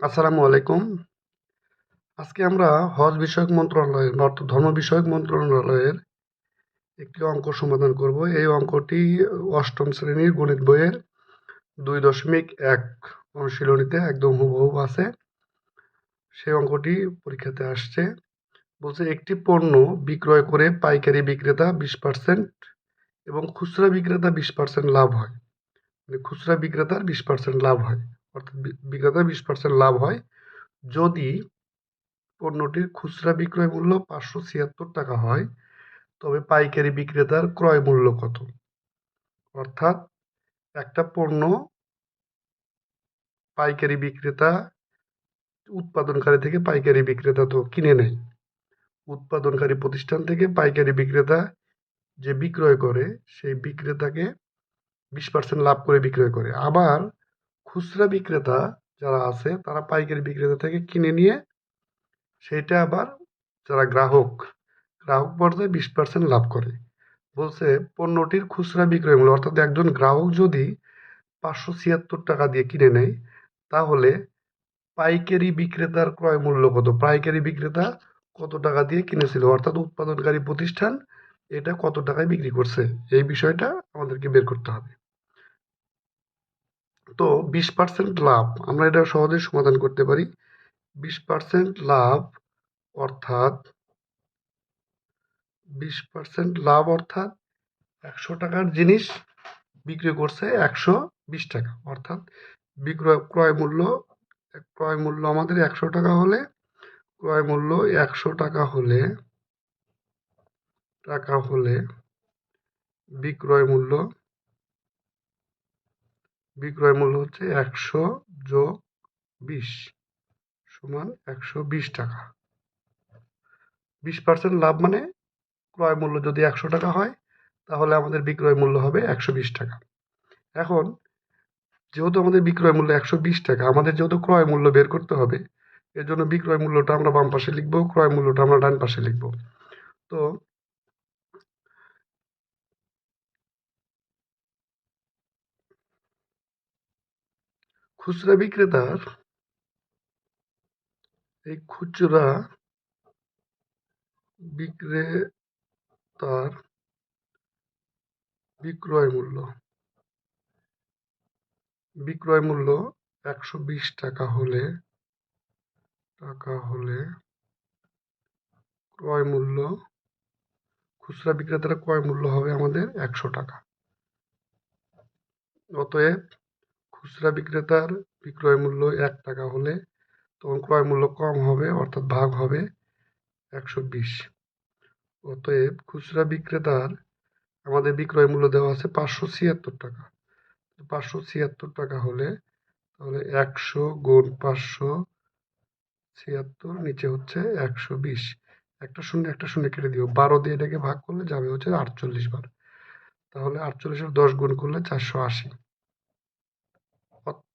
আসসালামু আলাইকুম। আজকে আমরা হজ বিষয়ক মন্ত্রণালয়ের অর্থাৎ ধর্ম বিষয়ক মন্ত্রণালয়ের একটি অঙ্ক সমাধান করব। এই অঙ্কটি অষ্টম শ্রেণির গণিত বইয়ের দুই দশমিক এক অনুশীলনীতে একদম হুবহু আছে। সেই অঙ্কটি পরীক্ষাতে আসছে। বলছে, একটি পণ্য বিক্রয় করে পাইকারি বিক্রেতা বিশ পার্সেন্ট এবং খুচরা বিক্রেতা বিশ পার্সেন্ট লাভ হয়। মানে খুচরা বিক্রেতার বিশ পার্সেন্ট লাভ হয়। অর্থাৎ বি- বিক্রেতার বিশ পার্সেন্ট লাভ হয়। যদি পণ্যটির খুচরা বিক্রয় মূল্য পাঁচশো ছিয়াত্তর টাকা হয়, তবে পাইকারি বিক্রেতার ক্রয় মূল্য কত? অর্থাৎ একটা পণ্য পাইকারি বিক্রেতা, উৎপাদনকারী থেকে পাইকারি বিক্রেতা তো কিনে নেয়। উৎপাদনকারী প্রতিষ্ঠান থেকে পাইকারি বিক্রেতা যে বিক্রয় করে, সেই বিক্রেতাকে বিশ পার্সেন্ট লাভ করে বিক্রয় করে। আবার খুচরা বিক্রেতা যারা আছে, তারা পাইকারি বিক্রেতা থেকে কিনে নিয়ে সেইটা আবার যারা গ্রাহক গ্রাহক পর্যায়ে বিশ পার্সেন্ট লাভ করে। বলছে পণ্যটির খুচরা বিক্রয় মূল্য, অর্থাৎ একজন গ্রাহক যদি পাঁচশো ছিয়াত্তর টাকা দিয়ে কিনে নেয়, তাহলে পাইকারি বিক্রেতার ক্রয় মূল্য কত? পাইকারি বিক্রেতা কত টাকা দিয়ে কিনেছিল? অর্থাৎ উৎপাদনকারী প্রতিষ্ঠান এটা কত টাকায় বিক্রি করছে? এই বিষয়টা আমাদেরকে বের করতে হবে। তো বিশ পার্সেন্ট লাভ, আমরা এটা সহজে সমাধান করতে পারি। বিশ পার্সেন্ট লাভ অর্থাৎ, বিশ পার্সেন্ট লাভ অর্থাৎ একশো টাকার জিনিস বিক্রি করছে একশো বিশ টাকা। অর্থাৎ বিক্রয়, ক্রয় মূল্য ক্রয় মূল্য আমাদের একশো টাকা হলে, ক্রয় মূল্য একশো টাকা হলে টাকা হলে বিক্রয় মূল্য বিক্রয় মূল্য হচ্ছে একশো যোগ বিশ সমান একশো বিশ টাকা। বিশ পার্সেন্ট লাভ মানে ক্রয় মূল্য যদি একশো টাকা হয়, তাহলে আমাদের বিক্রয় মূল্য হবে একশো বিশ টাকা। এখন যেহেতু আমাদের বিক্রয় মূল্য একশো বিশ টাকা, আমাদের যেহেতু ক্রয় মূল্য বের করতে হবে এর জন্য বিক্রয় মূল্যটা আমরা বাম পাশে লিখব, ক্রয় মূল্যটা আমরা ডান পাশে লিখব। তো খুচরা বিক্রেতার এই খুচরা বিক্রেতার বিক্রয় মূল্য। বিক্রয় মূল্য একশো বিশ টাকা হলে টাকা হলে ক্রয় মূল্য, খুচরা বিক্রেতার ক্রয় মূল্য হবে আমাদের একশো টাকা। অতএব খুচরা বিক্রেতার বিক্রয় মূল্য এক টাকা হলে তখন ক্রয় মূল্য কম হবে, অর্থাৎ ভাগ হবে একশো বিশ। অতএব খুচরা বিক্রেতার আমাদের বিক্রয় মূল্য দেওয়া আছে পাঁচশো ছিয়াত্তর টাকা। পাঁচশো ছিয়াত্তর টাকা হলে তাহলে একশো গুণ পাঁচশো ছিয়াত্তর, নিচে হচ্ছে একশো বিশ। একটা শূন্য একটা শূন্য কেটে দিও। বারো দিয়ে এটাকে ভাগ করলে যাবে হচ্ছে আটচল্লিশ বার। তাহলে আটচল্লিশের দশ গুণ করলে চারশো আশি।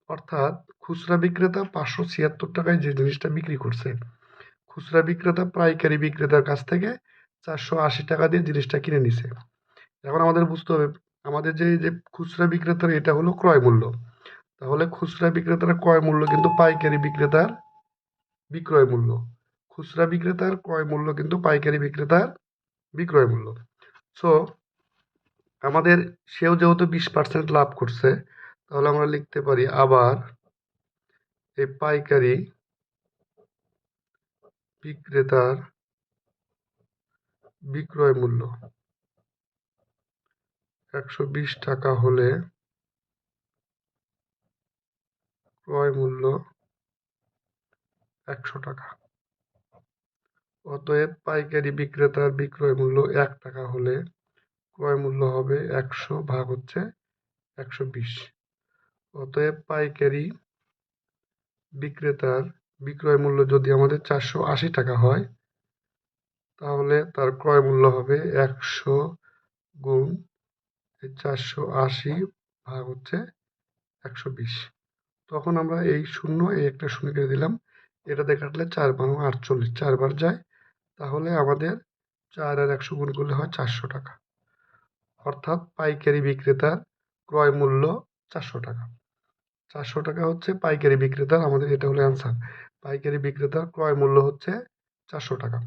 অর্থাৎ খুচরা বিক্রেতা পাঁচশো ছিয়াত্তর টাকায় যে জিনিসটা বিক্রি করছে। খুচরা বিক্রেতা পাইকারি বিক্রেতার কাছ থেকে চারশো আশি টাকা দিয়ে জিনিসটা কিনে নিছে। এখন আমাদের বুঝতে হবে, আমাদের যে যে খুচরা বিক্রেতার এটা হলো ক্রয় মূল্য। তাহলে খুচরা বিক্রেতার ক্রয় মূল্য কিন্তু পাইকারি বিক্রেতার বিক্রয় মূল্য। খুচরা বিক্রেতার ক্রয় মূল্য কিন্তু পাইকারি বিক্রেতার বিক্রয় মূল্য। সো আমাদের সেও যেহেতু বিশ পার্সেন্ট লাভ করছে তাহলে আমরা লিখতে পারি আবার এই পাইকারি বিক্রেতার বিক্রয় মূল্য। একশো বিশ টাকা হলে ক্রয় মূল্য একশো টাকা। অতএব পাইকারি বিক্রেতার বিক্রয় মূল্য এক টাকা হলে ক্রয় মূল্য হবে একশো ভাগ হচ্ছে একশো বিশ। অতএব পাইকারি বিক্রেতার বিক্রয় মূল্য যদি আমাদের চারশো আশি টাকা হয়, তাহলে তার ক্রয় মূল্য হবে একশো গুণ চারশো আশি ভাগ হচ্ছে একশো বিশ। তখন আমরা এই শূন্য, এই একটা শূন্য কেটে দিলাম। এটাতে কাটলে চার বারো আটচল্লিশ চারবার যায়, তাহলে আমাদের চার আর একশো গুণ করলে হয় চারশো টাকা। অর্থাৎ পাইকারি বিক্রেতার ক্রয় মূল্য চারশো টাকা। চারশো টাকা হচ্ছে পাইকারি বিক্রেতার, আমাদের এটা হলো অ্যান্সার পাইকারি বিক্রেতার ক্রয় মূল্য হচ্ছে চারশো টাকা।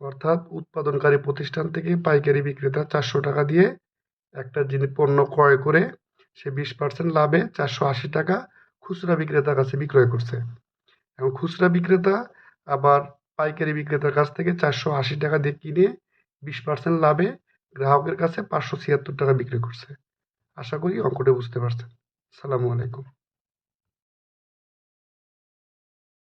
অর্থাৎ উৎপাদনকারী প্রতিষ্ঠান থেকে পাইকারি বিক্রেতা চারশো টাকা দিয়ে একটা জিনিস পণ্য ক্রয় করে সে বিশ পার্সেন্ট লাভে চারশো আশি টাকা খুচরা বিক্রেতার কাছে বিক্রয় করছে। এবং খুচরা বিক্রেতা আবার পাইকারি বিক্রেতার কাছ থেকে চারশো আশি টাকা দিয়ে কিনে বিশ পার্সেন্ট লাভে গ্রাহকের কাছে পাঁচশো ছিয়াত্তর টাকা বিক্রি করছে। আশা করি অঙ্কটা বুঝতে পারছেন। সালামু আলাইকুম।